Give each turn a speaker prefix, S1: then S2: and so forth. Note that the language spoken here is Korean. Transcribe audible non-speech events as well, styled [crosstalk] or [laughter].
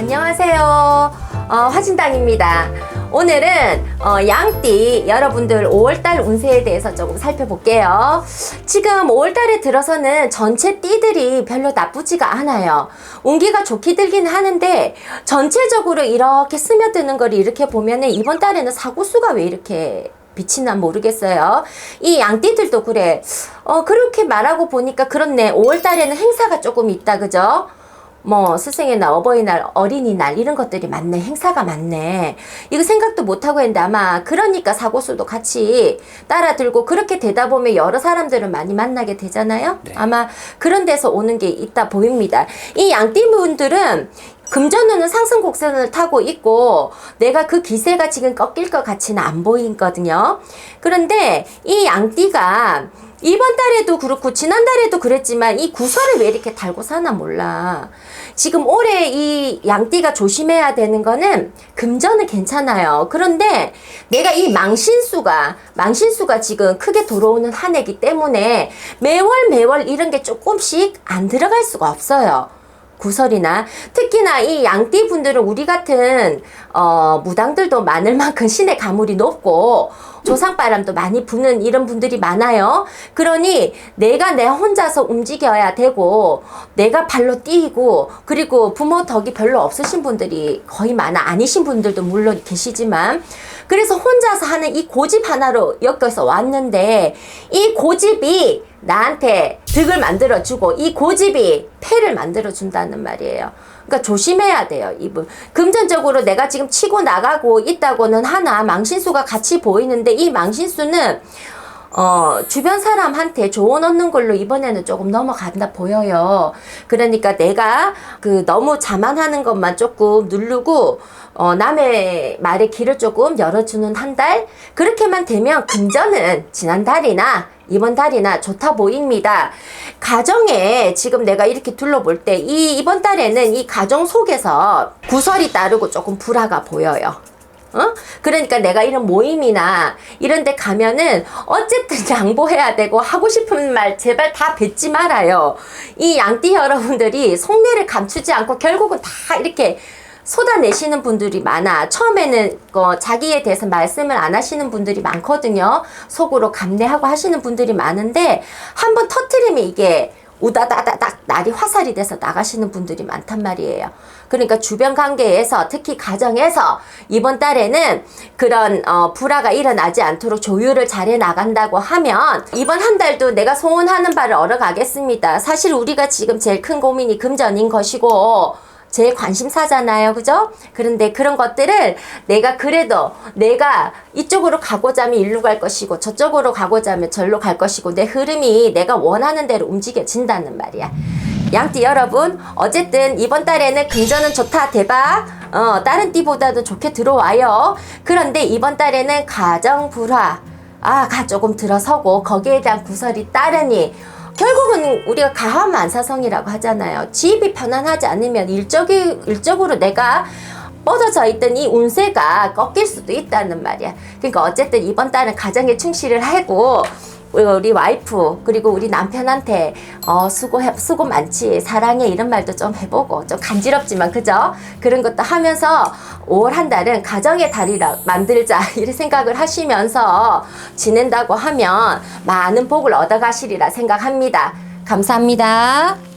S1: 안녕하세요. 어, 화진당입니다. 오늘은 어, 양띠 여러분들 5월달 운세에 대해서 조금 살펴볼게요. 지금 5월달에 들어서는 전체 띠들이 별로 나쁘지가 않아요. 운기가 좋게 들긴 하는데 전체적으로 이렇게 스며드는 걸 이렇게 보면은 이번 달에는 사고수가 왜 이렇게 빛이 난 모르겠어요. 이 양띠들도 그래. 어, 그렇게 말하고 보니까 그렇네. 5월 달에는 행사가 조금 있다, 그죠? 뭐, 스승의 날, 어버이날, 어린이날, 이런 것들이 많네. 행사가 많네. 이거 생각도 못하고 했는데 아마 그러니까 사고수도 같이 따라 들고 그렇게 되다 보면 여러 사람들을 많이 만나게 되잖아요.
S2: 네.
S1: 아마 그런 데서 오는 게 있다 보입니다. 이 양띠분들은 금전운은 상승 곡선을 타고 있고 내가 그 기세가 지금 꺾일 것 같지는 안 보이거든요. 그런데 이 양띠가 이번 달에도 그렇고 지난달에도 그랬지만 이 구설을 왜 이렇게 달고 사나 몰라. 지금 올해 이 양띠가 조심해야 되는 거는 금전은 괜찮아요. 그런데 내가 이 망신수가 망신수가 지금 크게 들어오는 한 해기 때문에 매월 매월 이런 게 조금씩 안 들어갈 수가 없어요. 구설이나 특히나 이 양띠 분들은 우리 같은 어, 무당들도 많을 만큼 신의 가물이 높고 조상바람도 많이 부는 이런 분들이 많아요. 그러니 내가 내 혼자서 움직여야 되고 내가 발로 뛰고 그리고 부모 덕이 별로 없으신 분들이 거의 많아 아니신 분들도 물론 계시지만 그래서 혼자서 하는 이 고집 하나로 엮여서 왔는데 이 고집이 나한테 득을 만들어주고 이 고집이 패를 만들어준다는 말이에요. 그러니까 조심해야 돼요, 이분. 금전적으로 내가 지금 치고 나가고 있다고는 하나 망신수가 같이 보이는데 이 망신수는 어, 주변 사람한테 조언 얻는 걸로 이번에는 조금 넘어간다 보여요. 그러니까 내가 그 너무 자만하는 것만 조금 누르고 어, 남의 말에 귀를 조금 열어주는 한 달? 그렇게만 되면 금전은 지난달이나 이번 달이나 좋다 보입니다. 가정에 지금 내가 이렇게 둘러볼 때 이 이번 달에는 이 가정 속에서 구설이 따르고 조금 불화가 보여요. 어? 그러니까 내가 이런 모임이나 이런 데 가면은 어쨌든 [laughs] 양보해야 되고 하고 싶은 말 제발 다 뱉지 말아요. 이 양띠 여러분들이 속내를 감추지 않고 결국은 다 이렇게 쏟아내시는 분들이 많아. 처음에는 어, 자기에 대해서 말씀을 안 하시는 분들이 많거든요. 속으로 감내하고 하시는 분들이 많은데 한번 터트리면 이게 우다다다닥 날이 화살이 돼서 나가시는 분들이 많단 말이에요. 그러니까 주변 관계에서 특히 가정에서 이번 달에는 그런 어, 불화가 일어나지 않도록 조율을 잘해 나간다고 하면 이번 한 달도 내가 소원하는 바를 얻어 가겠습니다. 사실 우리가 지금 제일 큰 고민이 금전인 것이고 제일 관심사잖아요. 그죠? 그런데 그런 것들을 내가 그래도 내가 이쪽으로 가고자 하면 일로 갈 것이고 저쪽으로 가고자 하면 절로 갈 것이고 내 흐름이 내가 원하는 대로 움직여진다는 말이야. 양띠 여러분, 어쨌든 이번 달에는 금전은 좋다, 대박. 어, 다른 띠보다도 좋게 들어와요. 그런데 이번 달에는 가정 불화, 아, 가 조금 들어서고 거기에 대한 구설이 따르니 결국은 우리가 가화만사성이라고 하잖아요. 집이 편안하지 않으면 일적이, 일적으로 내가 뻗어져 있던 이 운세가 꺾일 수도 있다는 말이야. 그러니까 어쨌든 이번 달은 가정에 충실을 하고 우리 와이프 그리고 우리 남편한테 어 수고해 수고 많지. 사랑해. 이런 말도 좀 해보고 좀 간지럽지만 그죠? 그런 것도 하면서 5월 한 달은 가정의 달이라 만들자. [laughs] 이런 생각을 하시면서 지낸다고 하면 많은 복을 얻어가시리라 생각합니다. 감사합니다.